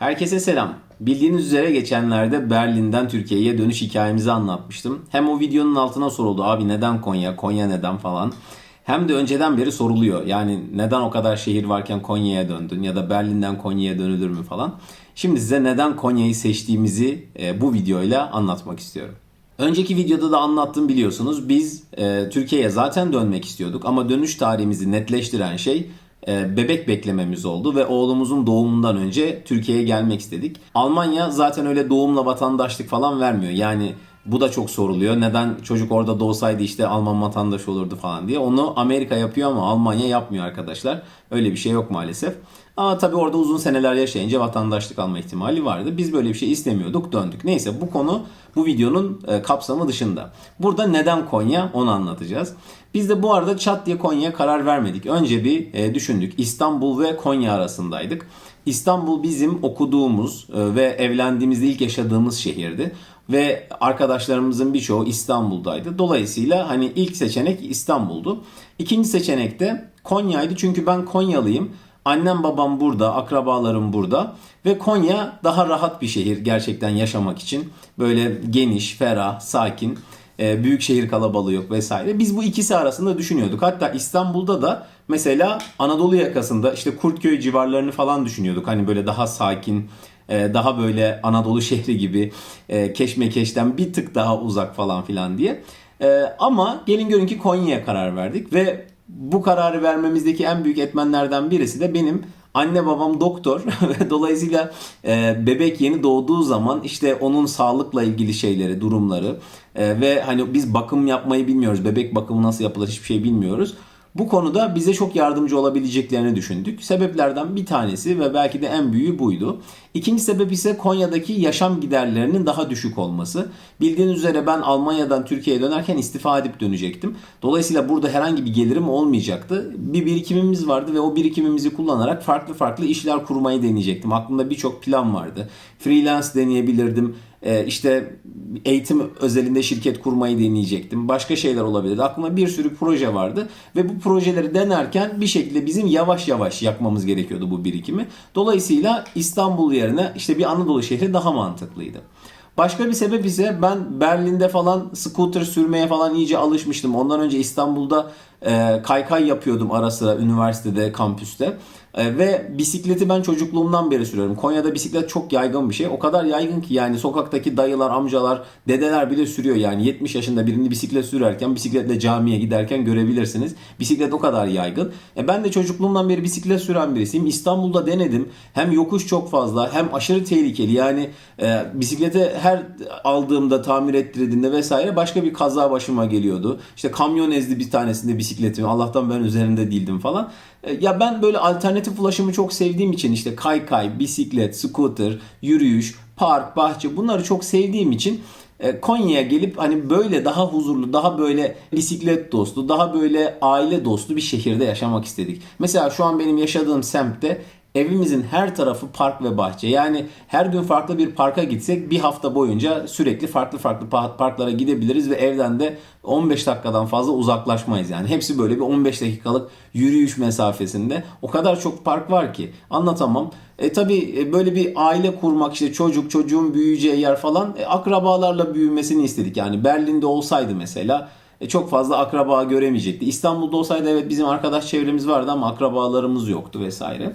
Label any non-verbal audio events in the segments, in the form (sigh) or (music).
Herkese selam. Bildiğiniz üzere geçenlerde Berlin'den Türkiye'ye dönüş hikayemizi anlatmıştım. Hem o videonun altına soruldu abi neden Konya, Konya neden falan. Hem de önceden beri soruluyor. Yani neden o kadar şehir varken Konya'ya döndün ya da Berlin'den Konya'ya dönülür mü falan. Şimdi size neden Konya'yı seçtiğimizi e, bu videoyla anlatmak istiyorum. Önceki videoda da anlattım biliyorsunuz. Biz e, Türkiye'ye zaten dönmek istiyorduk ama dönüş tarihimizi netleştiren şey bebek beklememiz oldu ve oğlumuzun doğumundan önce Türkiye'ye gelmek istedik. Almanya zaten öyle doğumla vatandaşlık falan vermiyor. Yani bu da çok soruluyor. Neden çocuk orada doğsaydı işte Alman vatandaşı olurdu falan diye. Onu Amerika yapıyor ama Almanya yapmıyor arkadaşlar. Öyle bir şey yok maalesef. Ama tabii orada uzun seneler yaşayınca vatandaşlık alma ihtimali vardı. Biz böyle bir şey istemiyorduk, döndük. Neyse bu konu bu videonun e, kapsamı dışında. Burada neden Konya onu anlatacağız. Biz de bu arada çat diye Konya'ya karar vermedik. Önce bir e, düşündük. İstanbul ve Konya arasındaydık. İstanbul bizim okuduğumuz e, ve evlendiğimizde ilk yaşadığımız şehirdi ve arkadaşlarımızın birçoğu İstanbul'daydı. Dolayısıyla hani ilk seçenek İstanbul'du. İkinci seçenek de Konya'ydı çünkü ben Konyalıyım. Annem babam burada, akrabalarım burada ve Konya daha rahat bir şehir gerçekten yaşamak için. Böyle geniş, ferah, sakin, e, büyük şehir kalabalığı yok vesaire. Biz bu ikisi arasında düşünüyorduk. Hatta İstanbul'da da mesela Anadolu yakasında işte Kurtköy civarlarını falan düşünüyorduk. Hani böyle daha sakin, e, daha böyle Anadolu şehri gibi e, keşmekeşten bir tık daha uzak falan filan diye. Ama gelin görün ki Konya'ya karar verdik ve bu kararı vermemizdeki en büyük etmenlerden birisi de benim anne babam doktor (laughs) dolayısıyla e, bebek yeni doğduğu zaman işte onun sağlıkla ilgili şeyleri durumları e, ve hani biz bakım yapmayı bilmiyoruz bebek bakımı nasıl yapılır hiçbir şey bilmiyoruz. Bu konuda bize çok yardımcı olabileceklerini düşündük. Sebeplerden bir tanesi ve belki de en büyüğü buydu. İkinci sebep ise Konya'daki yaşam giderlerinin daha düşük olması. Bildiğiniz üzere ben Almanya'dan Türkiye'ye dönerken istifa edip dönecektim. Dolayısıyla burada herhangi bir gelirim olmayacaktı. Bir birikimimiz vardı ve o birikimimizi kullanarak farklı farklı işler kurmayı deneyecektim. Aklımda birçok plan vardı. Freelance deneyebilirdim. Ee, işte eğitim özelinde şirket kurmayı deneyecektim. Başka şeyler olabilirdi. Aklımda bir sürü proje vardı ve bu projeleri denerken bir şekilde bizim yavaş yavaş yakmamız gerekiyordu bu birikimi. Dolayısıyla İstanbul yerine işte bir Anadolu şehri daha mantıklıydı. Başka bir sebep ise ben Berlin'de falan scooter sürmeye falan iyice alışmıştım. Ondan önce İstanbul'da e, kaykay yapıyordum ara sıra üniversitede, kampüste. E, ve bisikleti ben çocukluğumdan beri sürüyorum. Konya'da bisiklet çok yaygın bir şey. O kadar yaygın ki yani sokaktaki dayılar, amcalar, dedeler bile sürüyor. Yani 70 yaşında birini bisiklet sürerken, bisikletle camiye giderken görebilirsiniz. Bisiklet o kadar yaygın. E, ben de çocukluğumdan beri bisiklet süren birisiyim. İstanbul'da denedim. Hem yokuş çok fazla hem aşırı tehlikeli. Yani e, bisiklete her aldığımda, tamir ettirdiğimde vesaire başka bir kaza başıma geliyordu. İşte kamyon ezdi bir tanesinde bisikletimi. Allah'tan ben üzerinde değildim falan. E, ya ben böyle alternatif ulaşımı çok sevdiğim için işte kaykay, bisiklet, scooter, yürüyüş, park, bahçe bunları çok sevdiğim için e, Konya'ya gelip hani böyle daha huzurlu, daha böyle bisiklet dostu, daha böyle aile dostu bir şehirde yaşamak istedik. Mesela şu an benim yaşadığım semtte Evimizin her tarafı park ve bahçe. Yani her gün farklı bir parka gitsek bir hafta boyunca sürekli farklı farklı parklara gidebiliriz ve evden de 15 dakikadan fazla uzaklaşmayız. Yani hepsi böyle bir 15 dakikalık yürüyüş mesafesinde. O kadar çok park var ki anlatamam. E tabi böyle bir aile kurmak işte çocuk çocuğun büyüyeceği yer falan e, akrabalarla büyümesini istedik. Yani Berlin'de olsaydı mesela e, çok fazla akraba göremeyecekti. İstanbul'da olsaydı evet bizim arkadaş çevremiz vardı ama akrabalarımız yoktu vesaire.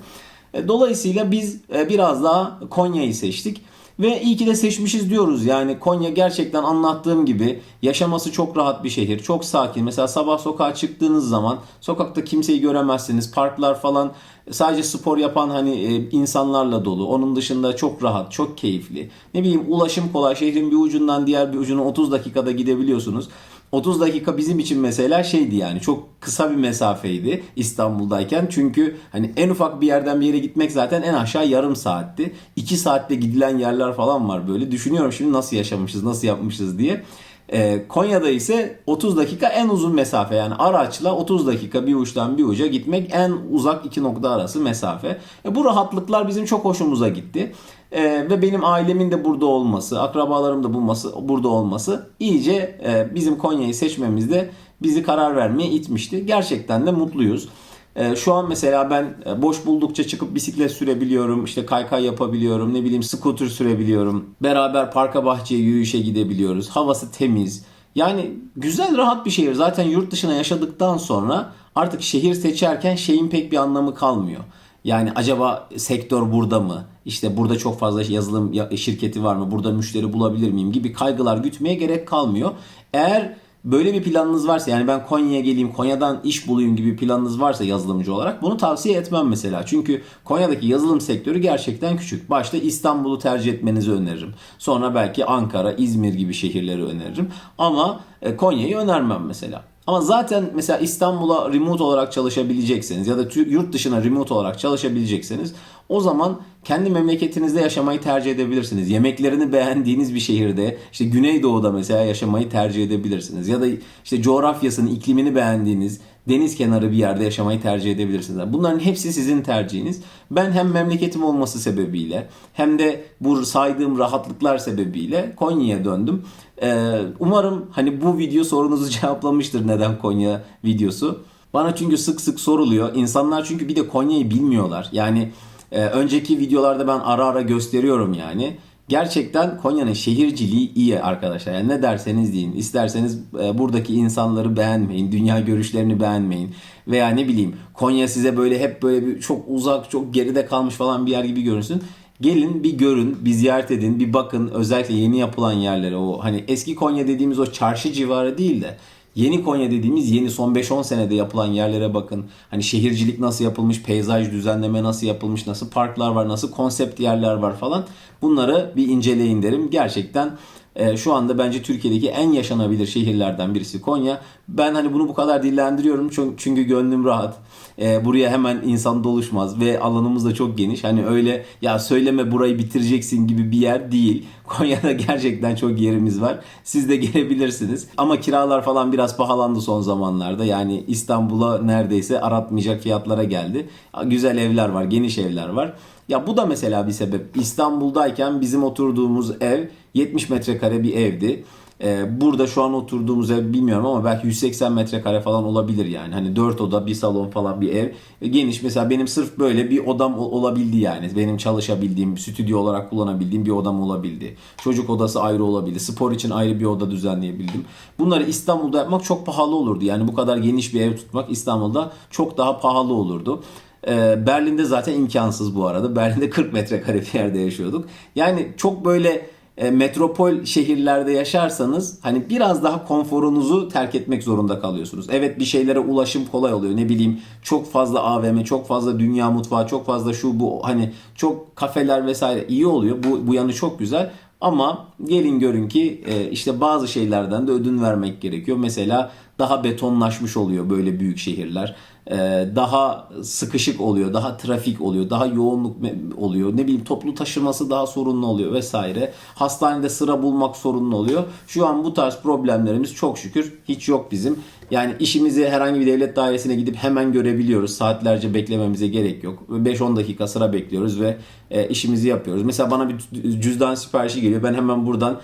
E, dolayısıyla biz e, biraz daha Konya'yı seçtik. Ve iyi ki de seçmişiz diyoruz. Yani Konya gerçekten anlattığım gibi yaşaması çok rahat bir şehir. Çok sakin. Mesela sabah sokağa çıktığınız zaman sokakta kimseyi göremezsiniz. Parklar falan sadece spor yapan hani e, insanlarla dolu. Onun dışında çok rahat, çok keyifli. Ne bileyim ulaşım kolay. Şehrin bir ucundan diğer bir ucuna 30 dakikada gidebiliyorsunuz. 30 dakika bizim için mesela şeydi yani çok kısa bir mesafeydi İstanbul'dayken. Çünkü hani en ufak bir yerden bir yere gitmek zaten en aşağı yarım saatti. 2 saatte gidilen yerler falan var böyle. Düşünüyorum şimdi nasıl yaşamışız, nasıl yapmışız diye. Ee, Konya'da ise 30 dakika en uzun mesafe yani araçla 30 dakika bir uçtan bir uca gitmek en uzak iki nokta arası mesafe. E, bu rahatlıklar bizim çok hoşumuza gitti. E, ve benim ailemin de burada olması, akrabalarım da bulması, burada olması iyice e, bizim Konya'yı seçmemizde bizi karar vermeye itmişti. Gerçekten de mutluyuz. E, şu an mesela ben e, boş buldukça çıkıp bisiklet sürebiliyorum, işte kaykay yapabiliyorum, ne bileyim scooter sürebiliyorum. Beraber parka bahçeye yürüyüşe gidebiliyoruz. Havası temiz. Yani güzel rahat bir şehir. Zaten yurt dışına yaşadıktan sonra artık şehir seçerken şeyin pek bir anlamı kalmıyor. Yani acaba sektör burada mı? İşte burada çok fazla yazılım ya- şirketi var mı? Burada müşteri bulabilir miyim gibi kaygılar gütmeye gerek kalmıyor. Eğer böyle bir planınız varsa yani ben Konya'ya geleyim, Konya'dan iş bulayım gibi planınız varsa yazılımcı olarak bunu tavsiye etmem mesela. Çünkü Konya'daki yazılım sektörü gerçekten küçük. Başta İstanbul'u tercih etmenizi öneririm. Sonra belki Ankara, İzmir gibi şehirleri öneririm. Ama e, Konya'yı önermem mesela. Ama zaten mesela İstanbul'a remote olarak çalışabilecekseniz ya da yurt dışına remote olarak çalışabilecekseniz o zaman kendi memleketinizde yaşamayı tercih edebilirsiniz. Yemeklerini beğendiğiniz bir şehirde işte Güneydoğu'da mesela yaşamayı tercih edebilirsiniz. Ya da işte coğrafyasını, iklimini beğendiğiniz deniz kenarı bir yerde yaşamayı tercih edebilirsiniz. Bunların hepsi sizin tercihiniz. Ben hem memleketim olması sebebiyle hem de bu saydığım rahatlıklar sebebiyle Konya'ya döndüm. Ee, umarım hani bu video sorunuzu (laughs) cevaplamıştır neden Konya videosu. Bana çünkü sık sık soruluyor. İnsanlar çünkü bir de Konya'yı bilmiyorlar. Yani e, önceki videolarda ben ara ara gösteriyorum yani. Gerçekten Konya'nın şehirciliği iyi arkadaşlar. Yani ne derseniz deyin. İsterseniz e, buradaki insanları beğenmeyin, dünya görüşlerini beğenmeyin veya ne bileyim Konya size böyle hep böyle bir çok uzak, çok geride kalmış falan bir yer gibi görünsün. Gelin bir görün, bir ziyaret edin, bir bakın özellikle yeni yapılan yerlere o hani eski Konya dediğimiz o çarşı civarı değil de Yeni Konya dediğimiz yeni son 5-10 senede yapılan yerlere bakın. Hani şehircilik nasıl yapılmış, peyzaj düzenleme nasıl yapılmış, nasıl parklar var, nasıl konsept yerler var falan. Bunları bir inceleyin derim. Gerçekten e, şu anda bence Türkiye'deki en yaşanabilir şehirlerden birisi Konya. Ben hani bunu bu kadar dillendiriyorum çünkü, çünkü gönlüm rahat. E, buraya hemen insan doluşmaz ve alanımız da çok geniş. Hani öyle ya söyleme burayı bitireceksin gibi bir yer değil. (laughs) Konya'da gerçekten çok yerimiz var. Siz de gelebilirsiniz. Ama kiralar falan biraz pahalandı son zamanlarda. Yani İstanbul'a neredeyse aratmayacak fiyatlara geldi. Güzel evler var, geniş evler var. Ya bu da mesela bir sebep. İstanbul'dayken bizim oturduğumuz ev 70 metrekare bir evdi. Ee, burada şu an oturduğumuz ev bilmiyorum ama belki 180 metrekare falan olabilir yani. Hani 4 oda, bir salon falan bir ev. E, Geniş mesela benim sırf böyle bir odam ol- olabildi yani. Benim çalışabildiğim, stüdyo olarak kullanabildiğim bir odam olabildi. Çocuk odası ayrı olabildi. Spor için ayrı bir oda düzenleyebildim. Bunları İstanbul'da yapmak çok pahalı olurdu. Yani bu kadar geniş bir ev tutmak İstanbul'da çok daha pahalı olurdu. Ee, Berlin'de zaten imkansız bu arada. Berlin'de 40 metrekare bir yerde yaşıyorduk. Yani çok böyle e, metropol şehirlerde yaşarsanız hani biraz daha konforunuzu terk etmek zorunda kalıyorsunuz. Evet bir şeylere ulaşım kolay oluyor. Ne bileyim çok fazla AVM, çok fazla dünya mutfağı, çok fazla şu bu hani çok kafeler vesaire iyi oluyor. Bu, bu yanı çok güzel. Ama gelin görün ki e, işte bazı şeylerden de ödün vermek gerekiyor. Mesela daha betonlaşmış oluyor böyle büyük şehirler. E, Daha sıkışık oluyor, daha trafik oluyor, daha yoğunluk oluyor. Ne bileyim toplu taşıması daha sorunlu oluyor vesaire. Hastanede sıra bulmak sorunlu oluyor. Şu an bu tarz problemlerimiz çok şükür hiç yok bizim. Yani işimizi herhangi bir devlet dairesine gidip hemen görebiliyoruz. Saatlerce beklememize gerek yok. 5-10 dakika sıra bekliyoruz ve e, işimizi yapıyoruz. Mesela bana bir cüzdan siparişi geliyor. Ben hemen buradan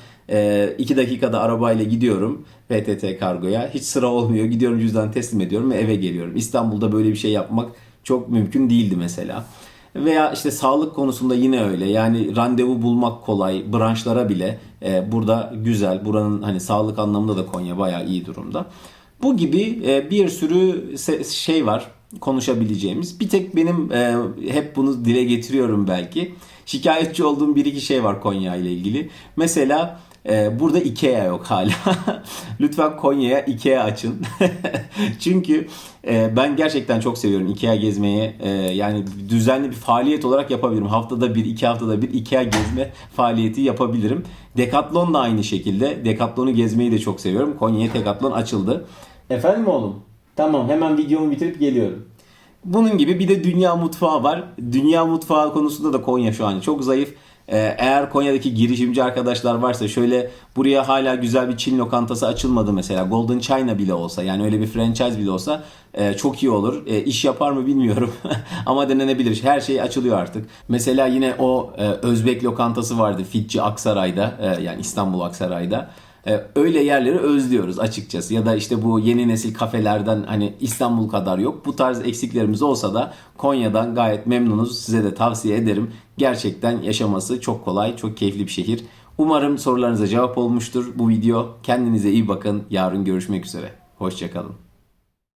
2 dakikada arabayla gidiyorum PTT kargoya. Hiç sıra olmuyor. Gidiyorum cüzdan teslim ediyorum ve eve geliyorum. İstanbul'da böyle bir şey yapmak çok mümkün değildi mesela. Veya işte sağlık konusunda yine öyle. Yani randevu bulmak kolay. Branşlara bile e, burada güzel. Buranın hani sağlık anlamında da Konya bayağı iyi durumda. Bu gibi e, bir sürü şey var konuşabileceğimiz. Bir tek benim e, hep bunu dile getiriyorum belki. Şikayetçi olduğum bir iki şey var Konya ile ilgili. Mesela e, burada Ikea yok hala. (laughs) Lütfen Konya'ya Ikea açın. (laughs) Çünkü e, ben gerçekten çok seviyorum Ikea gezmeyi. E, yani düzenli bir faaliyet olarak yapabilirim. Haftada bir, iki haftada bir Ikea gezme faaliyeti yapabilirim. Decathlon da aynı şekilde. Decathlon'u gezmeyi de çok seviyorum. Konya'ya Decathlon açıldı. Efendim oğlum? Tamam hemen videomu bitirip geliyorum. Bunun gibi bir de dünya mutfağı var. Dünya mutfağı konusunda da Konya şu an çok zayıf. Ee, Eğer Konya'daki girişimci arkadaşlar varsa şöyle buraya hala güzel bir Çin lokantası açılmadı mesela. Golden China bile olsa yani öyle bir franchise bile olsa e, çok iyi olur. E, iş yapar mı bilmiyorum (laughs) ama denenebilir. Her şey açılıyor artık. Mesela yine o e, Özbek lokantası vardı Fitçi Aksaray'da e, yani İstanbul Aksaray'da. E, öyle yerleri özlüyoruz açıkçası. Ya da işte bu yeni nesil kafelerden hani İstanbul kadar yok. Bu tarz eksiklerimiz olsa da Konya'dan gayet memnunuz. Size de tavsiye ederim. Gerçekten yaşaması çok kolay, çok keyifli bir şehir. Umarım sorularınıza cevap olmuştur bu video. Kendinize iyi bakın. Yarın görüşmek üzere. Hoşçakalın.